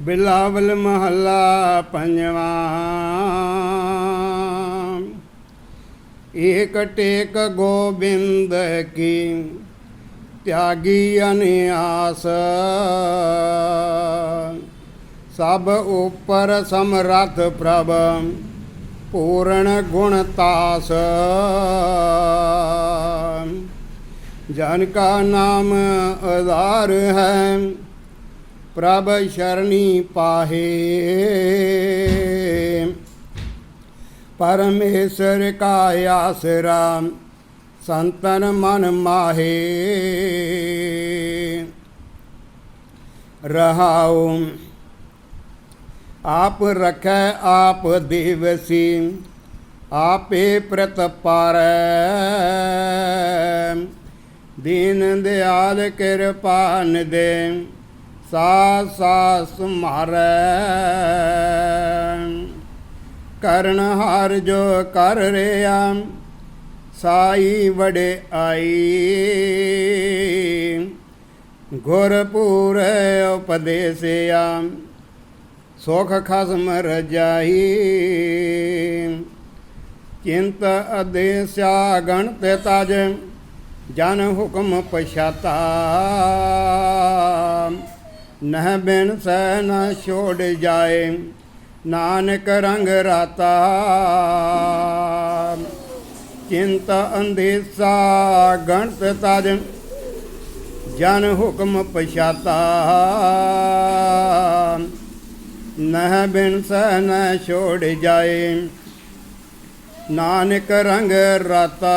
ਬਿਲਾਵਲ ਮਹੱਲਾ ਪੰਜਵਾਂ। ਏਕ ਟੇਕ ਗੋਬਿੰਦ ਕੀ ਤਿਆਗੀ ਅਨਿਆਸ। ਸਭ ਉਪਰ ਸਮਰਥ ਪ੍ਰਭ, ਪੂਰਨ ਗੁਣ ਤਾਸ। ਜਨ ਕਾ ਨਾਮ ਆਧਾਰ ਹੈ ਪ੍ਰਭ ਸ਼ਰਣੀ ਪਾਹੇ। ਪਰਮੇਸ਼ਰ ਕਾ ਆਸਰਾ ਸੰਤਨ ਮਨ ਮਾਹੇ। ਰਹਾਉ, ਆਪ ਰਖੈ ਆਪ ਦੇਵਸੀ, ਆਪੇ ਪ੍ਰਤਪਾਰੈ ਦੀਨ ਦਿਆਲ ਕਿਰਪਾਨ ਦੇ ਸਾ ਸਾ ਸੁਮਾਰੈ। ਕਰਨ ਹਾਰ ਜੋ ਕਰ ਰਿਆ, ਸਾਈ ਵੜੇ ਆਈ। ਗੁਰਪੂਰ ਉਪਦੇਸਿਆ, ਸੁਖ ਖਸਮ ਰਜਾਈ। ਚਿੰਤ ਅਦੇਸਿਆ ਗਣਤ ਤਜ, ਜਨ ਹੁਕਮ ਪਛਾਤਾ। ਨਹ ਬਿਨ ਸਹਿ ਨ ਛੋੜ ਜਾਏ, ਨਾਨਕ ਰੰਗ ਰਾਤਾ। ਚਿੰਤ ਅੰਦੇਸਾ ਗਣਤ ਤਜ ਜਨ ਹੁਕਮ ਪਛਾਤਾ। ਨਹ ਬਿਨ ਸਹਿ ਨ ਛੋੜ ਜਾਏ, ਨਾਨਕ ਰੰਗ ਰਾਤਾ।